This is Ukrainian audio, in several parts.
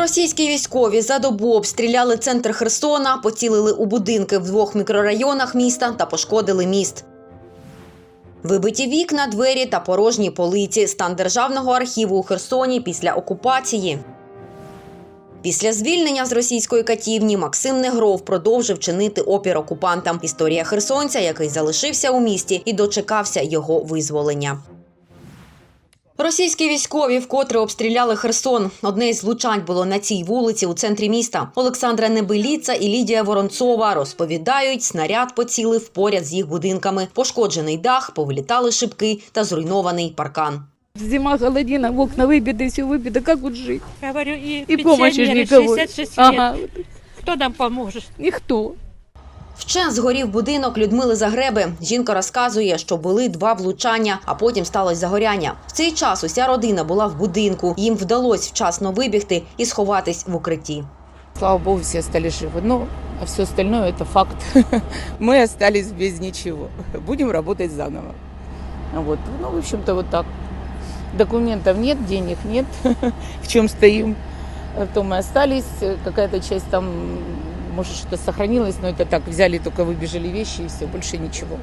Російські військові за добу обстріляли центр Херсона, поцілили у будинки в двох мікрорайонах міста та пошкодили міст. Вибиті вікна, двері та порожні полиці. Стан державного архіву у Херсоні після окупації. Після звільнення з російської катівні Максим Негров продовжив чинити опір окупантам. Історія херсонця, який залишився у місті і дочекався його визволення. Російські військові вкотре обстріляли Херсон. Одне із влучань було на цій вулиці у центрі міста. Олександра Небеліца і Лідія Воронцова розповідають, снаряд поцілив поряд з їх будинками. Пошкоджений дах, повилітали шибки та зруйнований паркан. Зима, холодина, в окна выбиты, все выбито. Как вот жить? Говорю, и, И помощи ж пенсионеры никого. 66 лет. Ага, Кто нам поможет? никто. Вчен згорів будинок Людмили Загреби. Жінка розказує, що були два влучання, а потім сталося загоряння. В цей час уся родина була в будинку. Їм вдалося вчасно вибігти і сховатись в укритті. Слава богу, все остались живы. Ну, а все остальное это факт. Мы остались без ничего. Будем работать заново. Вот. Ну, в общем-то, вот так. Документов нет, денег нет. В чем стоим, в том и остались. Какая-то часть там, может, что-то сохранилось, но это так, взяли, только выбежали вещи и все, больше ничего.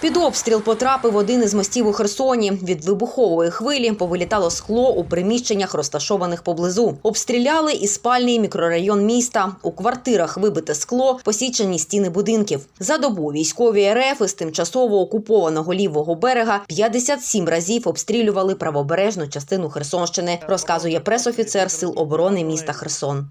Під обстріл потрапив один із мостів у Херсоні. Від вибухової хвилі повилітало скло у приміщеннях, розташованих поблизу. Обстріляли і спальний мікрорайон міста. У квартирах вибите скло, посічені стіни будинків. За добу військові РФ із тимчасово окупованого лівого берега 57 разів обстрілювали правобережну частину Херсонщини, розказує пресофіцер Сил оборони міста Херсон.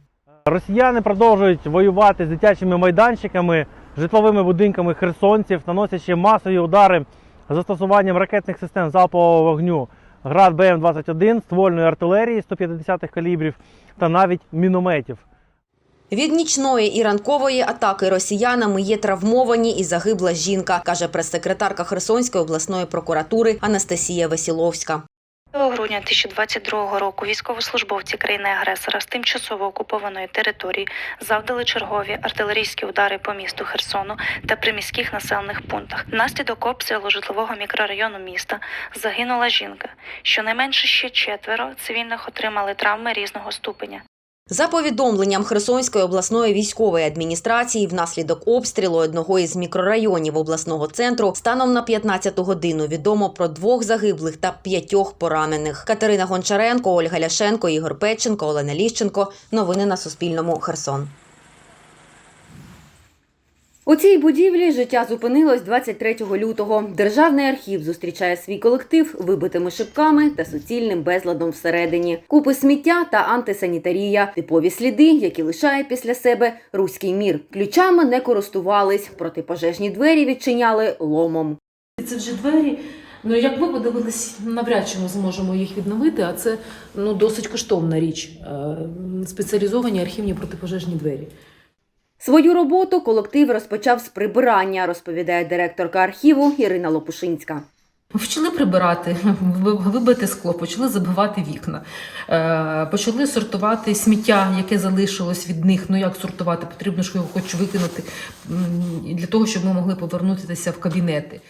Росіяни продовжують воювати з дитячими майданчиками, житловими будинками херсонців, наносячи масові удари застосуванням ракетних систем залпового вогню град БМ-21, ствольної артилерії 150-х калібрів та навіть мінометів. Від нічної і ранкової атаки росіянами є травмовані і загибла жінка, каже прес-секретарка Херсонської обласної прокуратури Анастасія Весіловська. 2 грудня 2022 року військовослужбовці країни-агресора з тимчасово окупованої території завдали чергові артилерійські удари по місту Херсону та приміських населених пунктах. Внаслідок обстрілу житлового мікрорайону міста загинула жінка. Щонайменше ще четверо цивільних отримали травми різного ступеня. За повідомленням Херсонської обласної військової адміністрації, внаслідок обстрілу одного із мікрорайонів обласного центру станом на 15 годину відомо про двох загиблих та п'ятьох поранених. Катерина Гончаренко, Ольга Ляшенко, Ігор Петченко, Олена Ліщенко. Новини на Суспільному. Херсон. У цій будівлі життя зупинилось 23 лютого. Державний архів зустрічає свій колектив вибитими шибками та суцільним безладом всередині. Купи сміття та антисанітарія, типові сліди, які лишає після себе руський мір. Ключами не користувались, протипожежні двері відчиняли ломом. Це вже двері. Ну, як ви подивились, навряд чи ми зможемо їх відновити, а це ну, досить коштовна річ. Е, Спеціалізовані архівні протипожежні двері. Свою роботу колектив розпочав з прибирання, розповідає директорка архіву Ірина Лопушинська. Почали прибирати, ви- вибити скло, почали забивати вікна, е, почали сортувати сміття, яке залишилось від них. Ну як сортувати? Потрібно ж його хоч викинути для того, щоб ми могли повернутися в кабінети.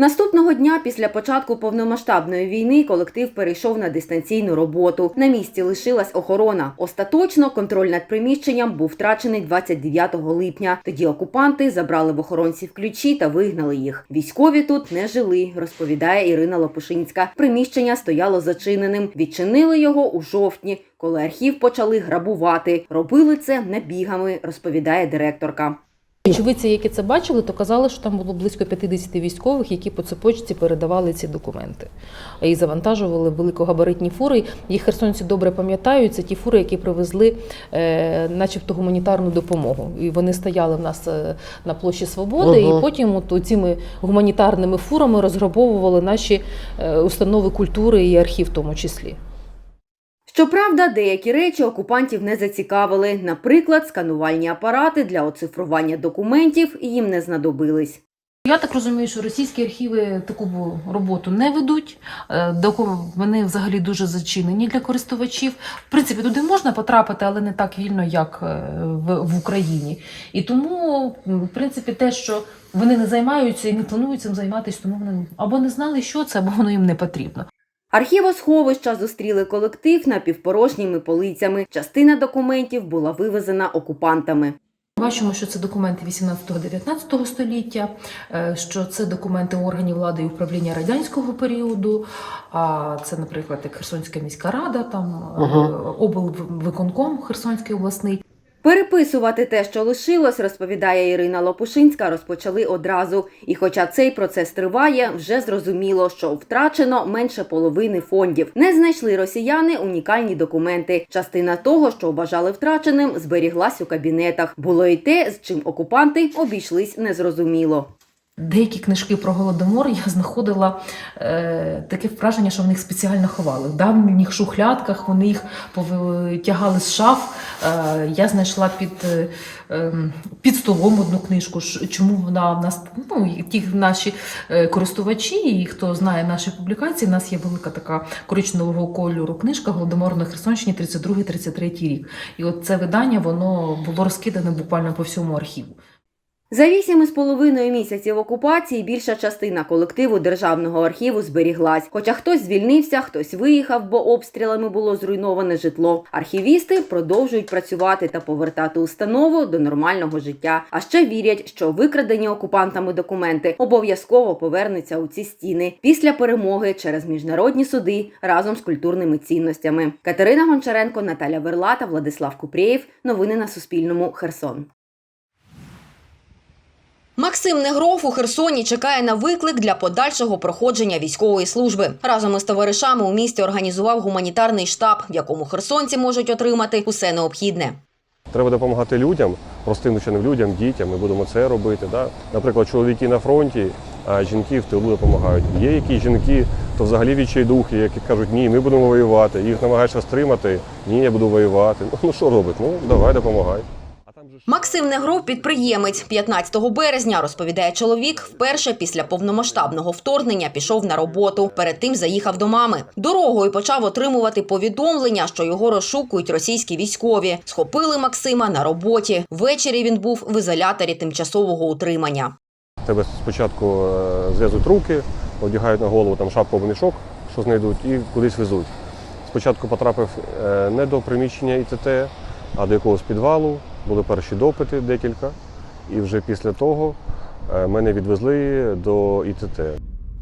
Наступного дня після початку повномасштабної війни колектив перейшов на дистанційну роботу. На місці лишилась охорона. Остаточно контроль над приміщенням був втрачений 29 липня. Тоді окупанти забрали в охоронців ключі та вигнали їх. Військові тут не жили, розповідає Ірина Лопушинська. Приміщення стояло зачиненим. Відчинили його у жовтні, коли архів почали грабувати. Робили це набігами, розповідає директорка. Очевидці, які це бачили, то казали, що там було близько 50 військових, які по цепочці передавали ці документи і завантажували великогабаритні фури. Їх херсонці добре пам'ятають. Це ті фури, які привезли, е, начебто, гуманітарну допомогу. І вони стояли в нас е, на площі Свободи, Ага. і потім от цими гуманітарними фурами розграбовували наші е, установи культури і архів, в тому числі. Щоправда, деякі речі окупантів не зацікавили. Наприклад, сканувальні апарати для оцифрування документів їм не знадобились. Я так розумію, що російські архіви таку роботу не ведуть. Е, Вони взагалі дуже зачинені для користувачів. В принципі, туди можна потрапити, але не так вільно, як е, в, в Україні. І тому, в принципі, те, що вони не займаються і не планують цим займатися, тому вони або не знали, що це, або воно їм не потрібно. Архівосховища зустріли колектив напівпорожніми полицями. Частина документів була вивезена окупантами. Бачимо, що це документи 18-19 століття, е, що це документи органів влади і управління радянського періоду. А це, наприклад, як Херсонська міська рада, там е, облвиконком Херсонський обласний. Переписувати те, що лишилось, розповідає Ірина Лопушинська, розпочали одразу. І хоча цей процес триває, вже зрозуміло, що втрачено менше половини фондів. Не знайшли росіяни унікальні документи. Частина того, що вважали втраченим, зберіглась у кабінетах. Було й те, з чим окупанти обійшлись незрозуміло. Деякі книжки про голодомор я знаходила е, таке враження, що вони їх спеціально ховали. В давніх шухлядках вони їх тягали з шаф. Е, я знайшла під, е, ем, під столом одну книжку. Чому вона в нас, ну, ті наші е, користувачі, і хто знає наші публікації, у нас є велика така коричневого кольору книжка Голодомор на Херсонщині 32-33 рік. І от це видання воно було розкидане буквально по всьому архіву. За вісім із половиною місяців окупації більша частина колективу державного архіву зберіглась. Хоча хтось звільнився, хтось виїхав, бо обстрілами було зруйноване житло. Архівісти продовжують працювати та повертати установу до нормального життя. А ще вірять, що викрадені окупантами документи обов'язково повернуться у ці стіни після перемоги через міжнародні суди разом з культурними цінностями. Катерина Гончаренко, Наталя Верлата, Владислав Купрєєв. Новини на Суспільному. Херсон. Максим Негров у Херсоні чекає на виклик для подальшого проходження військової служби. Разом із товаришами у місті організував гуманітарний штаб, в якому херсонці можуть отримати усе необхідне. Треба допомагати людям, простим звичайним людям, дітям. Ми будемо це робити. Да? Наприклад, чоловіки на фронті, а жінки в тилу допомагають. Є якісь жінки, то взагалі відчайдухи, які кажуть, ні, ми будемо воювати. Їх намагаються стримати. Ні, я буду воювати. Ну, Ну що робити? Ну давай допомагай. Максим Негров підприємець. 15 березня, розповідає чоловік, вперше після повномасштабного вторгнення пішов на роботу. Перед тим заїхав до мами. Дорогою почав отримувати повідомлення, що його розшукують російські військові. Схопили Максима на роботі. Ввечері він був в ізоляторі тимчасового утримання. Тебе спочатку е, зв'язують руки, одягають на голову там шапку або мішок, що знайдуть, і кудись везуть. Спочатку потрапив е, не до приміщення ІТТ, а до якогось підвалу. Були перші допити декілька. І вже після того е, мене відвезли до ІТТ.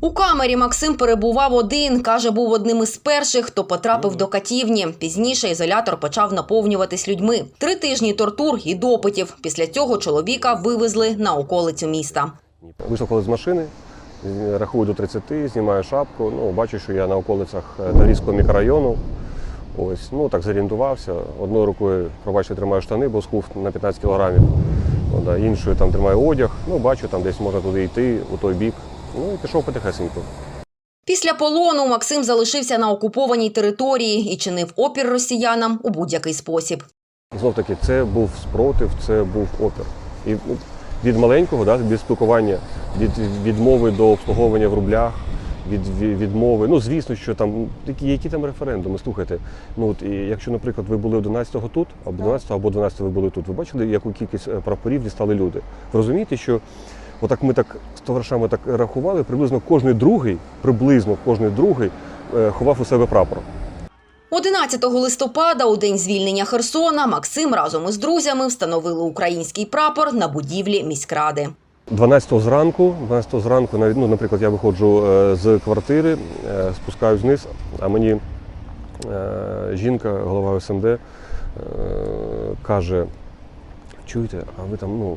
У камері Максим перебував один. каже, був одним із перших, хто потрапив до катівні. Пізніше ізолятор почав наповнюватись людьми. Три тижні тортур і допитів. Після цього чоловіка вивезли на околицю міста. Вийшов коли з машини, рахую до 30, знімаю шапку. Ну, бачу, що я на околицях е, Тарійського мікрорайону. Ось, ну так зорієнтувався. Одною рукою, пробачте, тримаю штани, бо скуф на 15 кілограмів. Ну, да, іншою там тримаю одяг. Ну, бачу, там десь можна туди йти, у той бік. Ну і пішов потихесенько. Після полону Максим залишився на окупованій території і чинив опір росіянам у будь-який спосіб. Знов таки, це був спротив, це був опір. І ну, від маленького, да, від спілкування, від відмови до обслуговування в рублях, від, від відмови. Ну, звісно, що там які, які там референдуми, слухайте. Ну от і якщо, наприклад, ви були 11-го тут, або 11-го, або 12-го ви були тут, ви бачили, яку кількість е, прапорів дістали люди. Ви розумієте, що отак ми так з товаришами так рахували, приблизно кожний другий, приблизно кожний другий е, ховав у себе прапор. 11 листопада, у день звільнення Херсона, Максим разом із друзями встановили український прапор на будівлі міськради. 12 зранку, 12 зранку, ну, наприклад, я виходжу е, з квартири, е, спускаюсь вниз, а мені е, жінка, голова СМД, е, каже, чуєте, а ви там ну,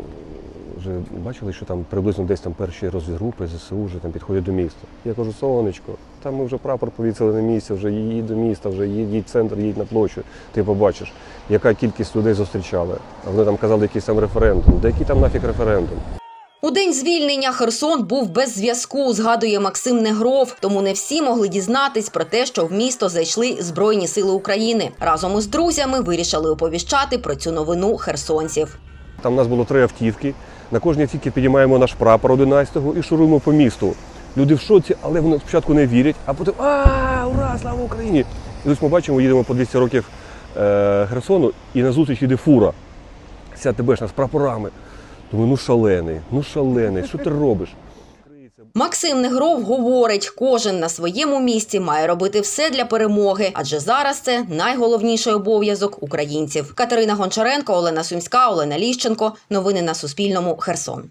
вже бачили, що там приблизно десь там перші розвідгрупи ЗСУ вже там підходять до міста. Я кажу, сонечко, там ми вже прапор повісили на місці, вже їдь до міста, вже їдь, центр, їдь на площу, ти побачиш, яка кількість людей зустрічали. А вони там казали, якийсь там референдум. Де який там нафіг референдум? У день звільнення Херсон був без зв'язку, згадує Максим Негров. Тому не всі могли дізнатись про те, що в місто зайшли Збройні сили України. Разом із друзями вирішили оповіщати про цю новину херсонців. Там у нас було три автівки. На кожній автівці підіймаємо наш прапор 11-го і шуруємо по місту. Люди в шоці, але вони спочатку не вірять, а потім а ура, слава Україні! І ось ми бачимо, їдемо по 200 років е, Херсону, і назустріч йде фура. Ця ТБшна з прапорами. Думаю, ну шалений, ну шалений, що ти робиш? Максим Негров говорить, кожен на своєму місці має робити все для перемоги, адже зараз це найголовніший обов'язок українців. Катерина Гончаренко, Олена Сумська, Олена Ліщенко. Новини на Суспільному. Херсон.